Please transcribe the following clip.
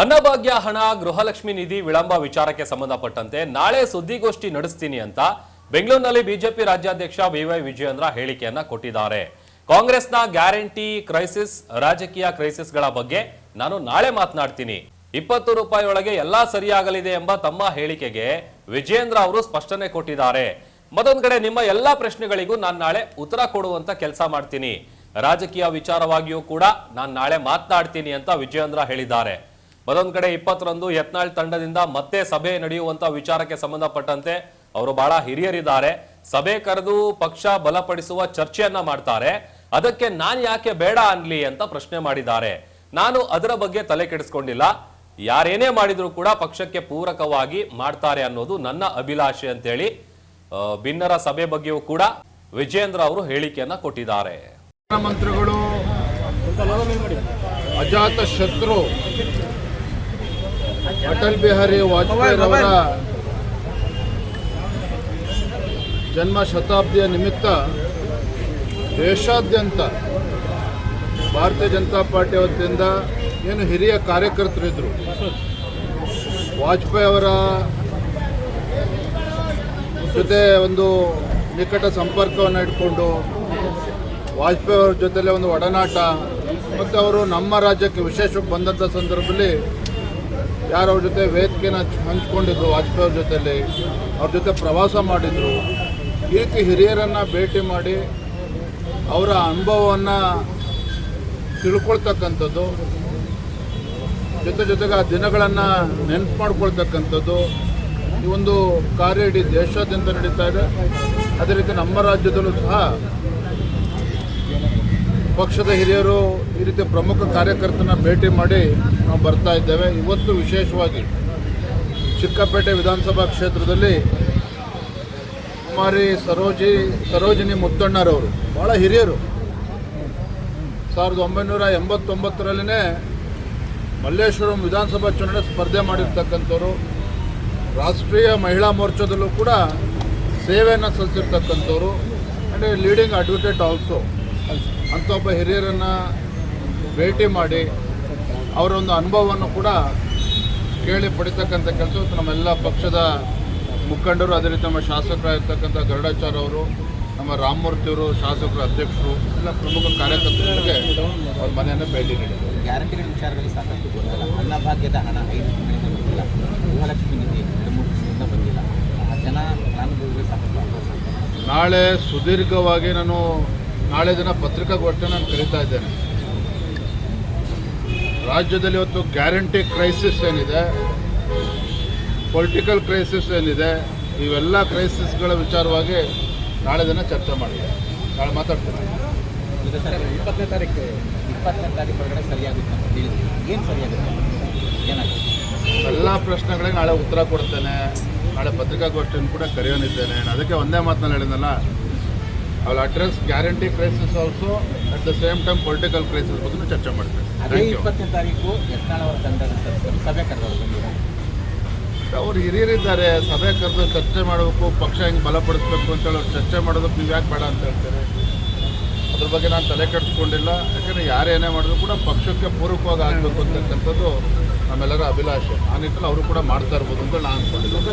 ಅನ್ನಭಾಗ್ಯ ಹಣ, ಗೃಹಲಕ್ಷ್ಮಿ ನಿಧಿ ವಿಳಂಬ ವಿಚಾರಕ್ಕೆ ಸಂಬಂಧಪಟ್ಟಂತೆ ನಾಳೆ ಸುದ್ದಿಗೋಷ್ಠಿ ನಡೆಸ್ತೀನಿ ಅಂತ ಬೆಂಗಳೂರಿನಲ್ಲಿ ಬಿಜೆಪಿ ರಾಜ್ಯಾಧ್ಯಕ್ಷ ವಿವೈ ವಿಜಯೇಂದ್ರ ಹೇಳಿಕೆಯನ್ನ ಕೊಟ್ಟಿದ್ದಾರೆ. ಕಾಂಗ್ರೆಸ್ನ ಗ್ಯಾರಂಟಿ ಕ್ರೈಸಿಸ್, ರಾಜಕೀಯ ಕ್ರೈಸಿಸ್ಗಳ ಬಗ್ಗೆ ನಾನು ನಾಳೆ ಮಾತನಾಡ್ತೀನಿ. ಇಪ್ಪತ್ತು ರೂಪಾಯಿ ಒಳಗೆ ಎಲ್ಲಾ ಸರಿಯಾಗಲಿದೆ ಎಂಬ ತಮ್ಮ ಹೇಳಿಕೆಗೆ ವಿಜಯೇಂದ್ರ ಅವರು ಸ್ಪಷ್ಟನೆ ಕೊಟ್ಟಿದ್ದಾರೆ. ಮತ್ತೊಂದು ಕಡೆ ನಿಮ್ಮ ಎಲ್ಲಾ ಪ್ರಶ್ನೆಗಳಿಗೂ ನಾನು ನಾಳೆ ಉತ್ತರ ಕೊಡುವಂತ ಕೆಲಸ ಮಾಡ್ತೀನಿ. ರಾಜಕೀಯ ವಿಚಾರವಾಗಿಯೂ ಕೂಡ ನಾನು ನಾಳೆ ಮಾತನಾಡ್ತೀನಿ ಅಂತ ವಿಜಯೇಂದ್ರ ಹೇಳಿದ್ದಾರೆ. ಮತ್ತೊಂದ್ ಕಡೆ ಇಪ್ಪತ್ತರಂದು ಯತ್ನಾಳ್ ತಂಡದಿಂದ ಮತ್ತೆ ಸಭೆ ನಡೆಯುವಂತ ವಿಚಾರಕ್ಕೆ ಸಂಬಂಧಪಟ್ಟಂತೆ ಅವರು ಬಹಳ ಹಿರಿಯರಿದ್ದಾರೆ. ಸಭೆ ಕರೆದು ಪಕ್ಷ ಬಲಪಡಿಸುವ ಚರ್ಚೆಯನ್ನ ಮಾಡ್ತಾರೆ. ಅದಕ್ಕೆ ನಾನು ಯಾಕೆ ಬೇಡ ಅನ್ಲಿ ಅಂತ ಪ್ರಶ್ನೆ ಮಾಡಿದ್ದಾರೆ. ನಾನು ಅದರ ಬಗ್ಗೆ ತಲೆ ಕೆಡಿಸ್ಕೊಂಡಿಲ್ಲ. ಯಾರೇನೇ ಮಾಡಿದ್ರು ಕೂಡ ಪಕ್ಷಕ್ಕೆ ಪೂರಕವಾಗಿ ಮಾಡ್ತಾರೆ ಅನ್ನೋದು ನನ್ನ ಅಭಿಲಾಷೆ ಅಂತೇಳಿ ಭಿನ್ನರ ಸಭೆ ಬಗ್ಗೆಯೂ ಕೂಡ ವಿಜೇಂದ್ರ ಅವರು ಹೇಳಿಕೆಯನ್ನ ಕೊಟ್ಟಿದ್ದಾರೆ. ಅಜಾತ ಶತ್ರು ಅಟಲ್ ಬಿಹಾರಿ ವಾಜಪೇಯಿ ಅವರ ಜನ್ಮ ಶತಾಬ್ದಿಯ ನಿಮಿತ್ತ ದೇಶಾದ್ಯಂತ ಭಾರತೀಯ ಜನತಾ ಪಾರ್ಟಿ ವತಿಯಿಂದ ಏನು ಹಿರಿಯ ಕಾರ್ಯಕರ್ತರಿದ್ದರು ವಾಜಪೇಯಿ ಅವರ ಜೊತೆ ಒಂದು ನಿಕಟ ಸಂಪರ್ಕವನ್ನು ಇಟ್ಕೊಂಡು ವಾಜಪೇಯಿ ಅವರ ಜೊತೆಲೆ ಒಂದು ಒಡನಾಟ ಮತ್ತು ಅವರು ನಮ್ಮ ರಾಜ್ಯಕ್ಕೆ ವಿಶೇಷವಾಗಿ ಬಂದಂಥ ಸಂದರ್ಭದಲ್ಲಿ ಯಾರು ಅವ್ರ ಜೊತೆ ವೇದಿಕೆನ ಹಂಚ್- ಹಂಚ್ಕೊಂಡಿದ್ರು, ವಾಜಪೇಯಿ ಅವ್ರ ಜೊತೆಲಿ, ಅವ್ರ ಜೊತೆ ಪ್ರವಾಸ ಮಾಡಿದರು, ಈ ರೀತಿ ಹಿರಿಯರನ್ನು ಭೇಟಿ ಮಾಡಿ ಅವರ ಅನುಭವವನ್ನು ತಿಳ್ಕೊಳ್ತಕ್ಕಂಥದ್ದು, ಜೊತೆ ಜೊತೆಗೆ ಆ ದಿನಗಳನ್ನು ನೆನಪು ಮಾಡ್ಕೊಳ್ತಕ್ಕಂಥದ್ದು, ಈ ಒಂದು ಕಾರ್ಯ ಇಡೀ ದೇಶಾದ್ಯಂತ ನಡೀತಾ ಇದೆ. ಅದೇ ರೀತಿ ನಮ್ಮ ರಾಜ್ಯದಲ್ಲೂ ಸಹ ಪಕ್ಷದ ಹಿರಿಯರು ಈ ರೀತಿ ಪ್ರಮುಖ ಕಾರ್ಯಕರ್ತನ ಭೇಟಿ ಮಾಡಿ ನಾವು ಬರ್ತಾ ಇದ್ದೇವೆ. ಇವತ್ತು ವಿಶೇಷವಾಗಿ ಚಿಕ್ಕಪೇಟೆ ವಿಧಾನಸಭಾ ಕ್ಷೇತ್ರದಲ್ಲಿ ಕುಮಾರಿ ಸರೋಜಿ, ಸರೋಜಿನಿ ಮುತ್ತಣ್ಣರವರು ಭಾಳ ಹಿರಿಯರು. ಸಾವಿರದ ಒಂಬೈನೂರ ಎಂಬತ್ತೊಂಬತ್ತರಲ್ಲೇ ಮಲ್ಲೇಶ್ವರಂ ವಿಧಾನಸಭಾ ಚುನಾವಣೆ ಸ್ಪರ್ಧೆ ಮಾಡಿರ್ತಕ್ಕಂಥವ್ರು. ರಾಷ್ಟ್ರೀಯ ಮಹಿಳಾ ಮೋರ್ಚಾದಲ್ಲೂ ಕೂಡ ಸೇವೆಯನ್ನು ಸಲ್ಲಿಸಿರ್ತಕ್ಕಂಥವ್ರು. ಆ್ಯಂಡ್ ಲೀಡಿಂಗ್ ಅಡ್ವೊಕೇಟ್ ಆಲ್ಸೋ ಅಂಥ ಒಬ್ಬ ಹಿರಿಯರನ್ನು ಭೇಟಿ ಮಾಡಿ ಅವರ ಒಂದು ಅನುಭವವನ್ನು ಕೂಡ ಕೇಳಿ ಪಡಿತಕ್ಕಂಥ ಕೆಲಸ. ಇವತ್ತು ನಮ್ಮೆಲ್ಲ ಪಕ್ಷದ ಮುಖಂಡರು ಅದೇ ರೀತಿ ನಮ್ಮ ಶಾಸಕರಾಗಿರ್ತಕ್ಕಂಥ ಗರುಡಾಚಾರ್ ಅವರು ನಮ್ಮ ರಾಮಮೂರ್ತಿಯವರು ಶಾಸಕರ ಅಧ್ಯಕ್ಷರು ಎಲ್ಲ ಪ್ರಮುಖ ಕಾರ್ಯಕರ್ತರಿಗೆ ಅವ್ರ ಮನೆಯನ್ನು ಭೇಟಿ ನೀಡಿದರು. ಗ್ಯಾರಂಟಿಗಳ ವಿಚಾರದಲ್ಲಿ ಸಾಕಷ್ಟು ಅನ್ನಭಾಗ್ಯದ ಹಣ ಐದು ತಿಂಗಳಿಂದ ಬಂದಿಲ್ಲ ಗೃಹಲಕ್ಷ್ಮಿ ನಿಧಿ ಎರಡು ಮೂರು ತಿಂಗಳಿಂದ ಬಂದಿಲ್ಲ. ಆ ಜನ ಸಾಕಷ್ಟು. ನಾಳೆ ಸುದೀರ್ಘವಾಗಿ ನಾನು ನಾಳೆ ದಿನ ಪತ್ರಿಕಾಗೋಷ್ಠಿ ನಾನು ಕರೀತಾ ಇದ್ದೇನೆ. ರಾಜ್ಯದಲ್ಲಿ ಇವತ್ತು ಗ್ಯಾರಂಟಿ ಕ್ರೈಸಿಸ್ ಏನಿದೆ ಪೊಲಿಟಿಕಲ್ ಕ್ರೈಸಿಸ್ ಏನಿದೆ ಇವೆಲ್ಲ ಕ್ರೈಸಿಸ್ಗಳ ವಿಚಾರವಾಗಿ ನಾಳೆ ದಿನ ಚರ್ಚೆ ಮಾಡಿದೆ. ನಾಳೆ ಮಾತಾಡ್ತೀನಿ. ಇಪ್ಪತ್ತನೇ ತಾರೀಕು ಇಪ್ಪತ್ತನೇ ತಾರೀಕು ಒಳಗಡೆ ಸರಿಯಾಗುತ್ತೆ ಅಂತ ಹೇಳಿದ್ವಿ ಏನು ಸರಿಯಾಗುತ್ತೆ? ಏನಾಗುತ್ತೆ? ಎಲ್ಲ ಪ್ರಶ್ನೆಗಳಿಗೆ ನಾಳೆ ಉತ್ತರ ಕೊಡ್ತೇನೆ. ನಾಳೆ ಪತ್ರಿಕಾಗೋಷ್ಠಿಯನ್ನು ಕೂಡ ಕರೆಯೋನಿದ್ದೇನೆ. ನಾನು ಅದಕ್ಕೆ ಒಂದೇ ಮಾತನ್ನ ಹೇಳಿದ್ನಲ್ಲ ಅವಳ address guarantee crisis also at the same time political crisis ಬಗ್ಗೆ ಚರ್ಚೆ ಮಾಡ್ತಾರೆ. ಅದೇ ಥ್ಯಾಂಕ್ ಯು ಇಪ್ಪತ್ತನೇ ತಾರೀಕು ಯತ್ನಾಳ್ ಅವರ ತಂಡದ ಸಭೆ ಕರೆದವರು ಬಂದಿದ್ದಾರೆ. ಅವ್ರು ಹಿರಿಯರಿದ್ದಾರೆ ಸಭೆ ಕರೆದು ಚರ್ಚೆ ಮಾಡಬೇಕು ಪಕ್ಷ ಹೆಂಗೆ ಬಲಪಡಿಸ್ಬೇಕು ಅಂತೇಳಿ ಅವ್ರು ಚರ್ಚೆ ಮಾಡೋದಕ್ಕೆ ನೀವು ಯಾಕೆ ಬೇಡ ಅಂತ ಹೇಳ್ತಾರೆ? ಅದ್ರ ಬಗ್ಗೆ ನಾನು ತಲೆ ಕೆಡಿಸ್ಕೊಂಡಿಲ್ಲ. ಯಾಕಂದರೆ ಯಾರೇನೇ ಮಾಡಿದ್ರು ಕೂಡ ಪಕ್ಷಕ್ಕೆ ಪೂರಕವಾಗಿ ಆಗಬೇಕು ಅಂತಕ್ಕಂಥದ್ದು ನಮ್ಮೆಲ್ಲರ ಅಭಿಲಾಷೆ. ಆ ನಿಟ್ಟಿನಲ್ಲಿ ಅವರು ಕೂಡ ಮಾಡ್ತಾ ಇರ್ಬೋದು ಅಂತ ನಾನು ಅಂದ್ಕೊಂಡಿದ್ದೀನಿ